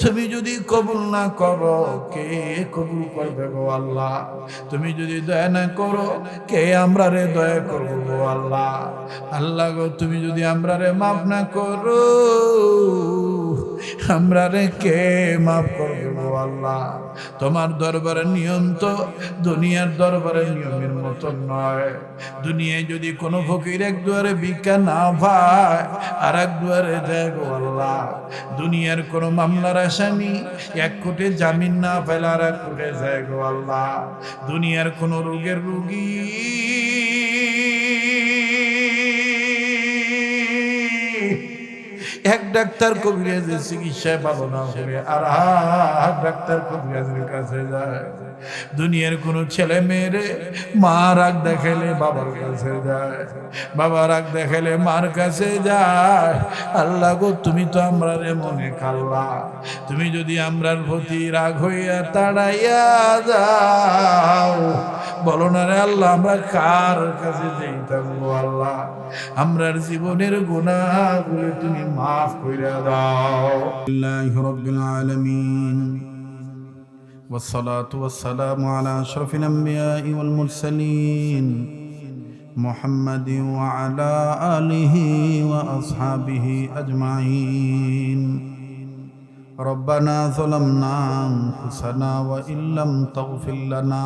তুমি যদি কবুল না করো, কে কবুল করবে গো আল্লাহ? তুমি যদি দয়া না করো, কে আমরা রে দয়া করব গো আল্লাহ? আল্লাহ গো, তুমি যদি আমরা রে মাফ না করো, আমরা রে কে মাফ করবে? আল্লাহ তোমার দরবারের নিয়ম তো দুনিয়ার দরবারের নিয়মের মতো নয়। দুনিয়ায় যদি কোনো ফকির এক দুয়ারে ভিক্ষা না পায় আর এক দুয়ারে দেয় আল্লাহ। দুনিয়ার কোনো মামলার আসামি এক কোটে জামিন না পেলে আর এক কোটে যায় আল্লাহ। দুনিয়ার কোনো রোগের রুগী এক ডাক্তার কবিরাজের চিকিৎসায় পাবো না করে আর আর ডাক্তার কবিরাজের কাছে যায়। দুনিয়ার কোনো ছেলে মেয়েরে মা রাগ দেখালে বাবার কাছে যায়। বাবা রাগ দেখালে মার কাছে যায়। আল্লাহ গো, তুমি তো আমরা রে মনে খাল্লা তুমি যদি আমরার প্রতি রাগ হইয়া তাড়াইয়া যাও বলো না রে আল্লাহ আমরা কার কাছে যেতাম গো আল্লাহ আমরার জীবনের গুণাগুলো তুমি মাফ কইরা দাও আল্লাহ রাব্বিল আলামিন والصلاة والسلام على أشرف الأنبياء والمرسلين محمد وعلى آله وأصحابه أجمعين ربنا ظلمنا أنفسنا وإن لم تغفر لنا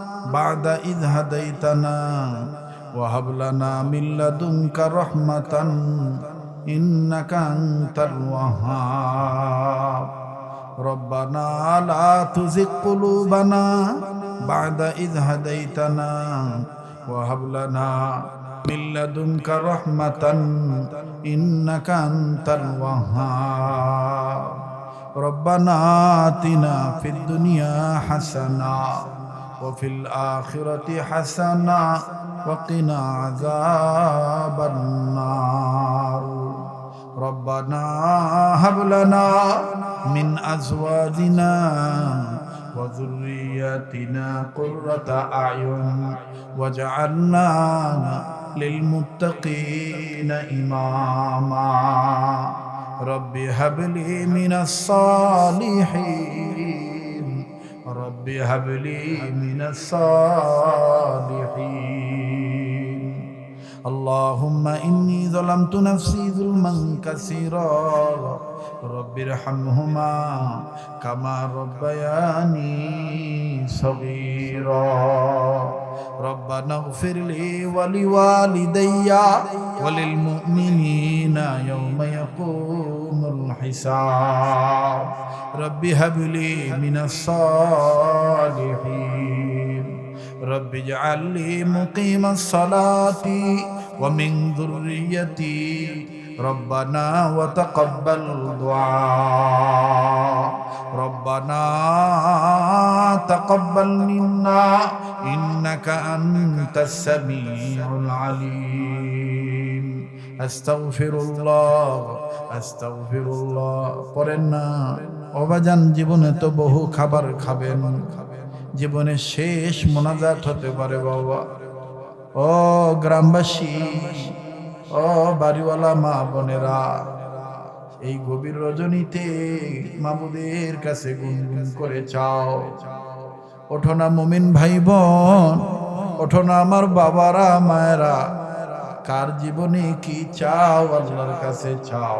بعد إذ هديتنا وهب لنا من لدنك رحمة إنك أنت الوهاب ربنا لا تزغ قلوبنا بعد إذ هديتنا وهب لنا من لدنك رحمة إنك أنت الوهاب ربنا آتنا في الدنيا حسنة وفي الآخرة حسنة وقنا عذاب النار. ربنا هب لنا من أزواجنا وذرياتنا قرة أعين واجعلنا للمتقين إماما. رب هب لي من الصالحين رب هب لي من الصالحين اللهم إني ظلمت نفسي ظلما كثيرا رب ارحمهما كما ربياني صغيرا ربنا اغفر لي ولوالدي وللمؤمنين يوم يقوم الحساب رب هب لي من الصالحين. رب اجعل لي مقيم الصلاة ومن ذريتي. ربنا وتقبل دعاء ربنا تقبل منا. إنك أنت السميع العليم. আস্তাগফিরুল্লাহ আস্তাগফিরুল্লাহ। করেন না, অবাজান জীবনে তো বহু খাবার খাবেন। জীবনে শেষ মোনাজাত হতে পারে বাবা। ও গ্রামবাসী, ও বাড়িওয়ালা মা বোনেরা, এই গভীর রজনীতে মামুদের কাছে গুনগুন করে চাও। ওঠো না মুমিন ভাই বোন, ওঠো না আমার বাবারা, মায়েরা। কার জীবনে কি চাও? আল্লাহর কাছে চাও।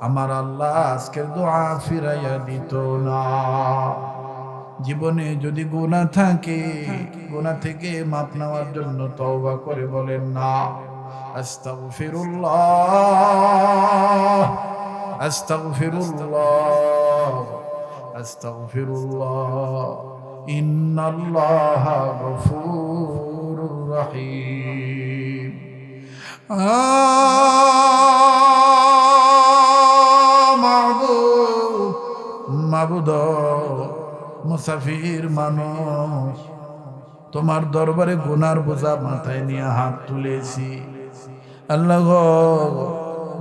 আমার আল্লাহ আজকের দোয়া ফিরাইয়া দিত না। জীবনে যদি গুণা থাকে গুণা থেকে মাপ নেওয়ার জন্য তওবা করে বলেন না। আস্তাগফিরুল্লাহ আস্তাগফিরুল্লাহ আস্তাগফিরুল্লাহ। ইন্নাল্লাহা গফুরুর রহিম। মুসাফির মানুষ, তোমার দরবারে গুনার বোঝা মাথায় নিয়ে হাত তুলেছি। আল্লাহ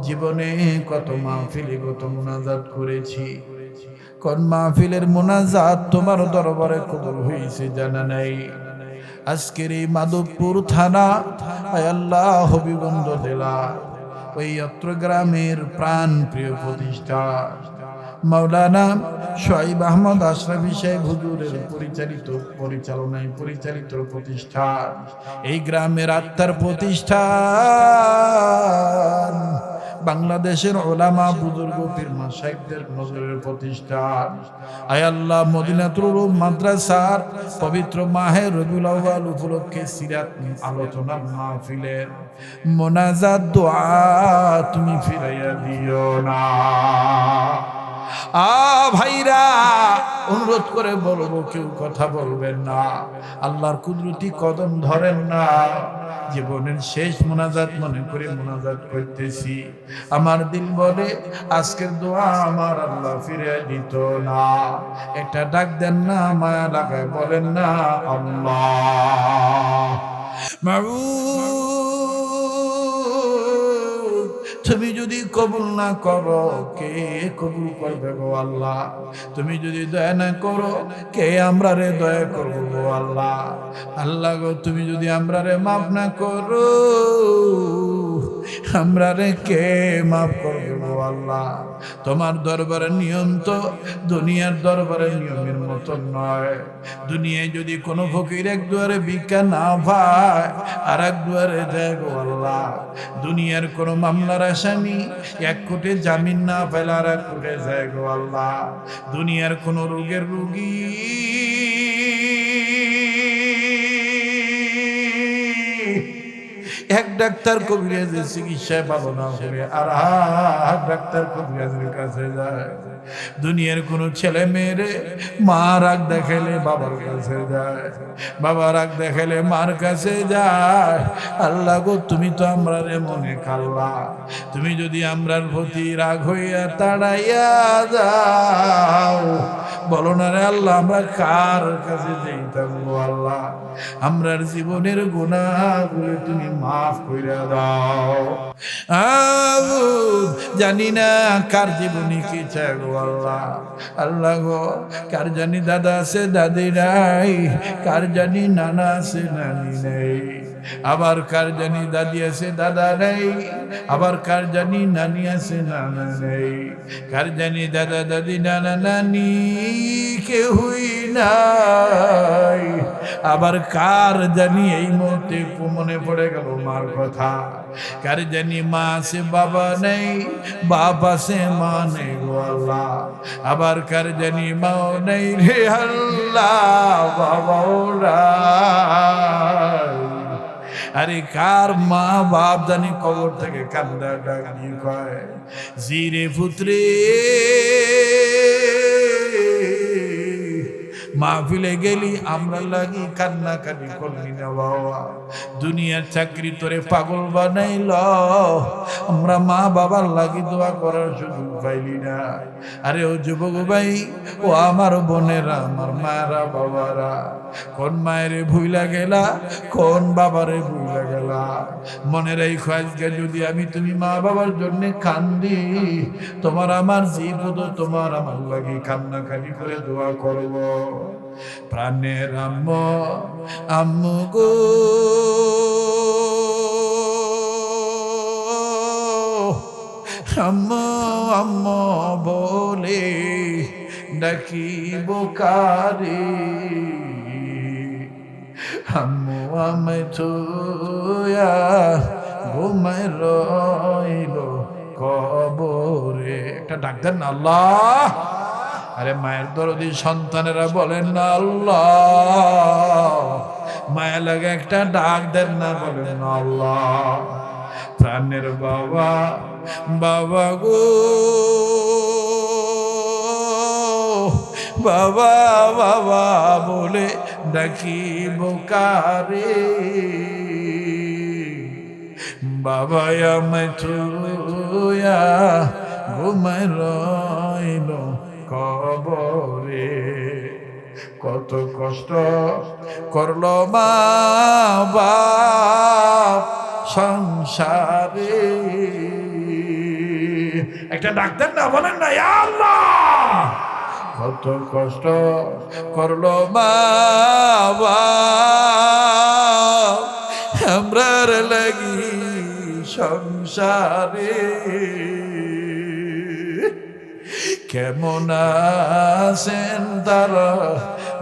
জীবনে কত মাহফিলে কত মোনাজাত করেছি। কোন মাহফিলের মোনাজাত তোমার দরবারে কবুল হয়েছে জানা নাই। আজকের এই মাধবপুর থানা আল্লাহ হবিগঞ্জ জেলা, ওই অত্র গ্রামের প্রাণ প্রিয় প্রতিষ্ঠা মাওলানা শোয়াইব আহমদ আশরাফি সাহেব হুজুরের পরিচালিত, পরিচালনায় পরিচালিত প্রতিষ্ঠান। এই গ্রামের আত্মার প্রতিষ্ঠান। বাংলাদেশের ওলামা বুজুর্গ পীর সাহেবদের নজরের প্রতিষ্ঠান আয় আল্লাহ, মদিনাতুল মাদ্রাসার পবিত্র মাহে রবিউল আউয়াল উপলক্ষে সিরাত আলোচনা মাহফিলের মোনাজাত দোয়া তুমি ফিরাইয়া দিও না। আ ভাইরা অনুরোধ করে বলব, কেউ কথা বলবেন না। আল্লাহর কুদরতি কদম ধরেন না। জীবনের শেষ মোনাজাত মনে করে মোনাজাত করতেছি। আমার দিল বলে, আজকের দোয়া আমার আল্লাহ ফিরে দিত না। এটা ডাক দেন না, মায়া লাগায় বলেন না, আল্লাহ। মাবুদ তুমি যদি কবুল না করো, কে কবুল করবে গো আল্লাহ? তুমি যদি দয়া না করো, কে আমরা রে দয়া করব গো আল্লাহ? আল্লাহ গো, তুমি যদি আমরা রে মাফ না করো, আমরা রে কে মাফ করবে? আল্লাহ। তোমার দরবারের নিয়ম তো দুনিয়ার দরবারের নিয়মের মতো নয়। দুনিয়ায় যদি কোনো ফকির এক দুয়ারে ভিক্ষা না পায় আর এক দুয়ারে দেয় গো আল্লাহ। দুনিয়ার কোনো মামলার আসামি এক কোটে জামিন না পেলে আর এক কোটে গো আল্লাহ। দুনিয়ার কোনো রোগের রুগী এক ডাক্তার কবিরাজের চিকিৎসায় ভালো না করে আর এক ডাক্তার কবিরাজের কাছে যায়। দুনিয়ার কোনো ছেলে মেয়েরে মা রাগ দেখাইলে বাবার কাছে যায়। বাবা রাগ দেখাইলে মার কাছে যায়। আল্লাহ গো, তুমি তো আমরা রে মনে খাল্লা তুমি যদি আমরার প্রতি রাগ হইয়া তাড়াইয়া যাও বলো না রে আল্লাহ, আমরা কার কাছে যাইতাম গো আল্লাহ? আমরার জীবনের গুণাগুলো তুমি মাফ কইরা দাও। জানি না কার জীবনে কি চাই গো আল্লাহ। আল্লাহ গো, কার জানি দাদা আছে, দাদি নাই, কার জানি নানা আছে, নানি নেই। আবার কার জানি দাদি আছে, দাদা নেই? আবার কার জানি নানি আছে, নানা নেই? কার জানি দাদা, দাদি, নানা, নানি কেউই নাই? আবার কার জানি এই মুহূর্তে মনে পড়ে গেল মার কথা। কার জানি মা আছে, বাবা নেই? বাবা সে মা নেই আল্লাহ। আবার কার জানি মাও নেই রে আল্লাহ, বাবাও নাই। আরে কার মা বাপ জানি কবর থেকে কান্দা ডাকি কয়? জিরে পুত্রে মাহফিলে গেলি আমরা লাগি কান্না কানি করলি না বাবা। দুনিয়ার চাকরি তোরে পাগল বানাইল। আমরা মা বাবার লাগি দোয়া করার সুযোগ পাইলি না। আরে ও যুবক ভাই, ও আমার বোনেরা, আমার মায়েরা, বাবারা, কোন মায়ের ভুইলা গেলা, কোন বাবারে ভুইলা গেলা? মনের এই আজকে যদি আমি তুমি মা বাবার জন্য কান্দি, তোমার আমার জীবন তোমার আমার লাগি কান্নাকানি করে দোয়া করব। প্রাণের আম্ম, আম্মু গো। আম্মু আম্মু বলে ডাকিব কারে? আম্মু, আমি থুয়া ঘুমায় রইল কবরে। একটা ডাক্তার না, আল্লাহ। আরে মায়ের দরদি সন্তানেরা বলেন না আল্লাহ। মায়ের লাগে একটা ডাক দেন না, বলেন আল্লাহ। প্রাণের বাবা বাবা গো। বাবা বাবা বলে ডাকি বোকারে। বাবা, আমায় ঘুমায় রইল। কবরে কত কষ্ট করল মা সংসারে। একটা ডাক্তার না, বলেন না আল্লাহ! কত কষ্ট করল মা বাপ আমরার লাগি সংসারে। কেমন আছেন তারা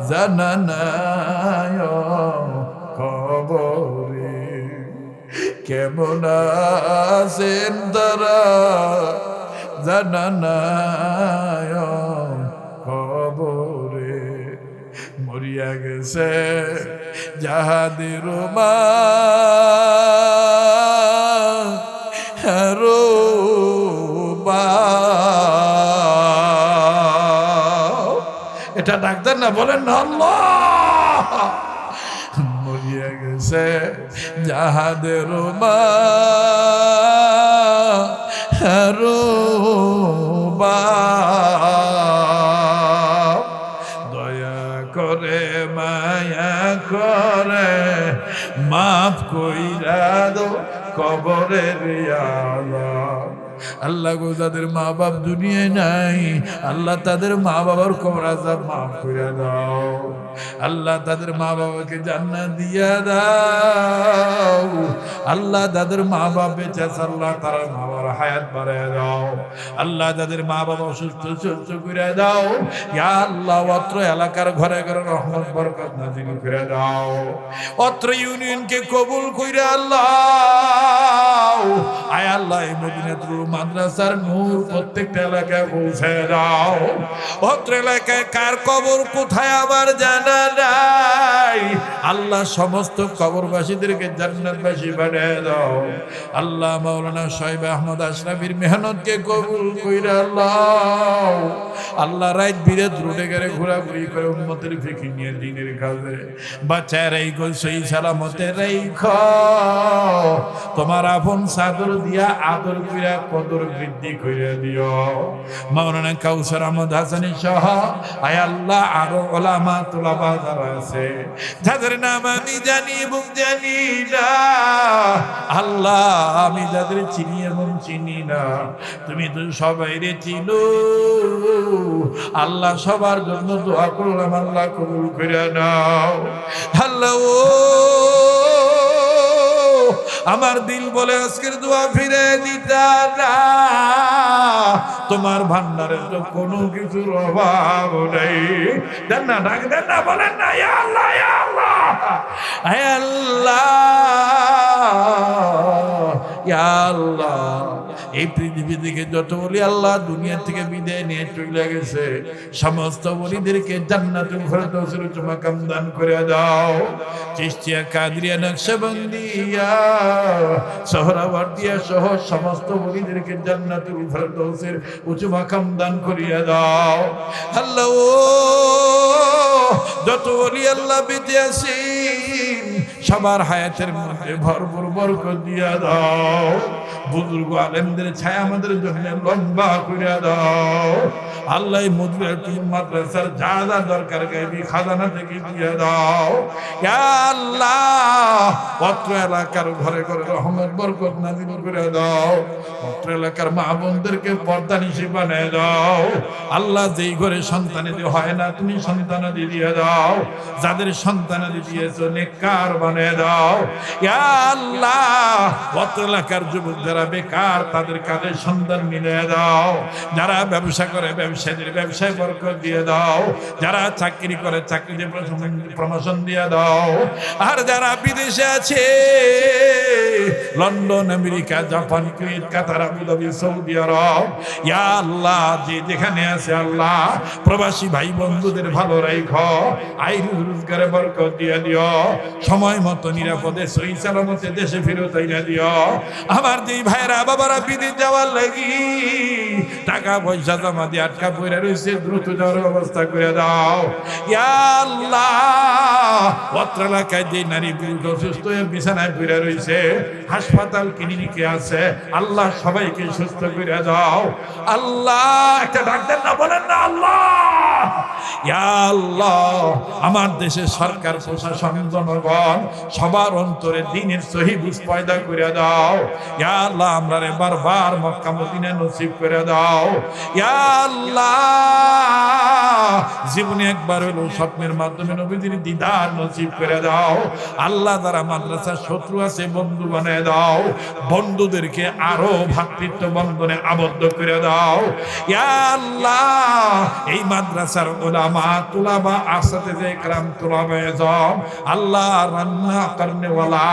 জানা নাই খবরে? কেমন আছেন তারা জানা নাই খবরে? মরিয়া গেছে যাহাদের মা। রো এটা ডাক্তার না বলেন না, আল্লাহ। মরিয়া গেছে যাহাদের মা। দয়া করে মায়া করে, মাফ কইরা দো কবরের আলা আল্লাহ গো, যাদের মা বাপ দুনিয়ায় নাই, আল্লাহ তাদের মা বাবার কবর আজাব মাফ করে দাও। আল্লাহ তাদের মা বাবাকে জান্নাত দিয়া দাও। আল্লাহ তাদের মা বাপ বেঁচে আল্লাহ তারা মা বাবার হায়াত বাড়ায় দাও। আল্লাহ তাদের মা বাবা অসুস্থ সুস্থ করে দাও। ইয়া আল্লাহ, অত্র এলাকার ঘরে ঘরে রহমত, বরকত নাজিল করে দাও। অত্র ইউনিয়নকে কবুল কইরা আল্লাহ। আয় আল্লাহ মদিনাতুল মাদ্রাসার নূর প্রত্যেকটা এলাকায় পৌঁছে দাও। অত্র এলাকায় কার কবর, কোথায় আবার জানা নাই? আল্লাহ সমস্ত কবরবাসীদেরকে জান্নাতবাসী বানিয়ে দাও। আল্লাহ মাওলানা সাহেব আহমদ আশরাফির মেহনতকে কবুল কইরা আল্লাহ আল্লাহ রাত বিরাত রোডে গেলে ঘোরাঘুরি করে উন্মতের ফিকি নিয়ে দিনের কাজে। বাচ্চার এই গো সেই সালামতে রেখ তোমার আপন সাদর দিয়া আদর কইরা কদর বৃদ্ধি কইরা দিও। মাওলানা কাউসার আহমদ হাসানি সহ আয় আল্লাহ আরও ওলামা তোলাবা যারা আছে। যাদের নাম আমি জানি এবং জানি না, আল্লাহ আমি যাদের চিনি এবং চিনি না। তুমি তো সবাই রে চিনো, আল্লাহ সবার জন্য দোয়া করলাম, আল্লাহ কবুল করে নাও। আল্লাহ ও আমার দিল বলে আজকের দোয়া ফিরে দিতা তোমার ভান্ডারে তো কোনো কিছুর অভাব নেই। দেন না, ডাক, দেন না, বলেন না আল্লাহ আল্লাহ। আল্লাহ আল্লাহ। এই পৃথিবী থেকে যত বলি আল্লাহ দুনিয়া থেকে বিদায় নিয়ে চলে গেছে, সমস্ত বলিদেরকে জান্নাতুল ফেরদৌসের চুমাকাম দান করে দাও। চিস্তিয়া কাদরিয়া, নকশবন্দিয়া, সোহরাওয়ার্দিয়া সহ সমস্ত বলিদেরকে জান্নাতুল ফেরদৌসের উঁচু মাকাম দান করিয়া দাও। আল্লাহ যত বলি আল্লাহ বেঁচে আছেন সবার হায়াতের মধ্যে ভরপুর বরকত দিয়া দাও। বুজুর্গ আলেমদের ছায়া আমাদের জন্য লম্বা করিয়া দাও। আল্লাহ মধুরের মাদ্রাসার যা যা দরকার গাইবি খাজানা থেকে দিয়ে দাও। আল্লাহ, পত্র এলাকার ঘরে ঘরে রহমত, বরকত নাজিল করে দাও। পত্র এলাকার মা বোনদেরকে পর্দা নিশি বানিয়ে দাও। আল্লাহ যেই ঘরে সন্তানাদি হয় না, তুমি সন্তানাদি দিয়ে দাও। যাদের সন্তানাদি দিয়েছ, নেককার বানিয়ে দাও। আল্লাহ, পত্র এলাকার যুবক যারা বেকার, তাদের কাজে সন্তান মিলে দাও। যারা ব্যবসা করে ব্যবসায়ীদের ব্যবসায় বরকত দিয়ে দাও। যারা চাকরি করে, চাকরিতে প্রমোশন দিয়ে দাও। আর যারা বিদেশে আছে, London, America, Japan, Kuwait, Qatar, Abu Dhabi, Saudi আরব, ইয়া আল্লাহ, যে যেখানে আছে আল্লাহ, প্রবাসী ভাই বন্ধুদের ভালো রাখো আই রোজগারে বরকত দিয়ে দিও। সময় মতো নিরাপদে সই সালামতে দেশে ফেরত আইনা দিও। আমার যেই ভাইরা বাবারা বিদেশ যাওয়ার লাগি, টাকা পয়সা জমা দিয়ে পড়ে রয়েছে দ্রুত যাওয়ার ব্যবস্থা করে দাও। আল্লাহ অত্র এলাকায় যে নারী হয়ে বিছানায় রয়েছে হাসপাতাল ক্লিনিকে আছে, আল্লাহ সবাইকে সুস্থ করে দাও। আল্লাহ, একটা ডাক্তার না বলেন না আল্লাহ। আল্লাহ, আমার দেশের সরকার, প্রশাসন, জনগণ, সবার অন্তরে দিনের সহি পয়দা করে দাও। আল্লাহ, আমরা বারবার মক্কা নসিব করে দাও। ইয়া আল্লাহ, জীবনে একবার হলো স্বপ্নের মাধ্যমে নবীদের দিদার নসিব করে দাও। আল্লাহ দ্বারা শত্রু আছে, বন্ধু বানিয়ে দাও। বন্ধুদেরকে আরও ভাতৃত্ব বন্ধনে আবদ্ধ করে দাও। আল্লাহ, এই মাদ্রাসার ওলামা, তুলাবা, আসাতে যে কালাম তুলাবে যাও আল্লাহ রান্না করনে ওয়ালা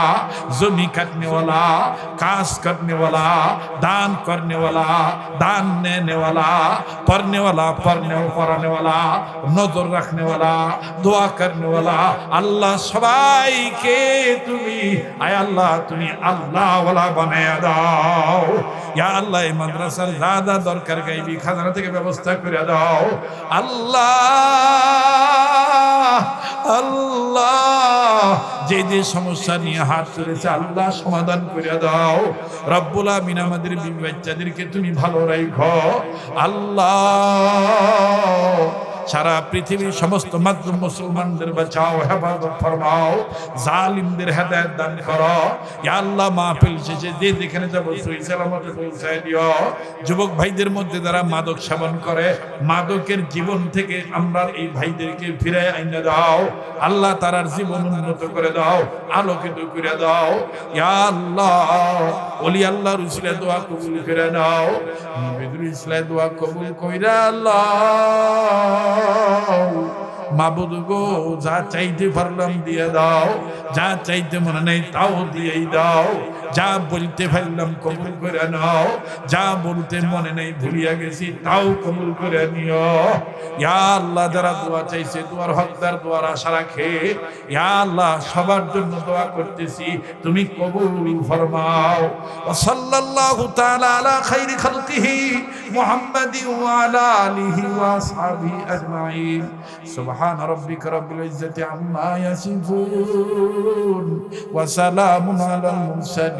জমি কাটনে ওয়ালা কাজ করনে ওয়ালা দান করনে ওয়ালা দান নেনে ওয়ালা पढ़ने वाला पढ़ने पढ़ाने वाला নজর রাখনে वाला দোয়া করনে वाला আল্লাহ সবাইকে তুমি আয় আল্লাহ তুমি আল্লাহ ওয়ালা বানায়া দাও ইয়া আল্লাহ এই মাদ্রাসার যা যা দরকার গাইবি খাজানা থেকে ব্যবস্থা করে দাও আল্লাহ আল্লাহ যে যে সমস্যা নিয়ে হাত তুলেছে আল্লাহ সমাধান করে দাও। রব্বুল আমিন আমাদের বিবি বাচ্চাদেরকে তুমি ভালো রাখো আল্লাহ সারা পৃথিবীর সমস্ত মাধ্যম মুসলমানদের বাঁচাও, হেফাজত ফরমাও, জালিমদের হেদায়েত দান করো। ইয়া আল্লাহ, মাহফিল শেষে যে যেখানে যাব সালামতে পৌঁছায় দিও। যুবক ভাইদের মধ্যে যারা মাদক সেবন করে, মাদকের জীবন থেকে আমরা এই ভাইদেরকে ফিরে আইনে দাও। আল্লাহ তারার জীবন উন্নত করে দাও, আলোকিত করে দাও। ইয়া আল্লাহ, ওলি আল্লাহ রুসিলে দোয়া কবুল করে দাও ইসলাম দোয়া কবুল কইরা আল্লাহ। মাবুদ গো যা চাইতে পারলাম দিয়ে দাও যা চাইতে মনে নেই তাও দিয়েই দাও। যা বলতে পারলাম কবুল করে নাও, যা বলতে মনে নেই ভুলিয়া গেছি, তাও কবুল করে নিও। ইয়া আল্লাহ যারা দোয়া চাইছে, দোয়ার হকদার, দোয়ার আশা রাখে, ইয়া আল্লাহ সবার জন্য দোয়া করতেছি, তুমি কবুল ফরমাও। সাল্লাল্লাহু তাআলা আলা খাইরি খালকিহি মুহাম্মাদি ওয়া আলা আলিহি ওয়া আসহাবিহি আজমাইন। সুবহান রাব্বিকা রাব্বিল ইজ্জাতি আম্মা ইয়াসিফুন। ওয়া সালামুন আলাল মুরসালিন।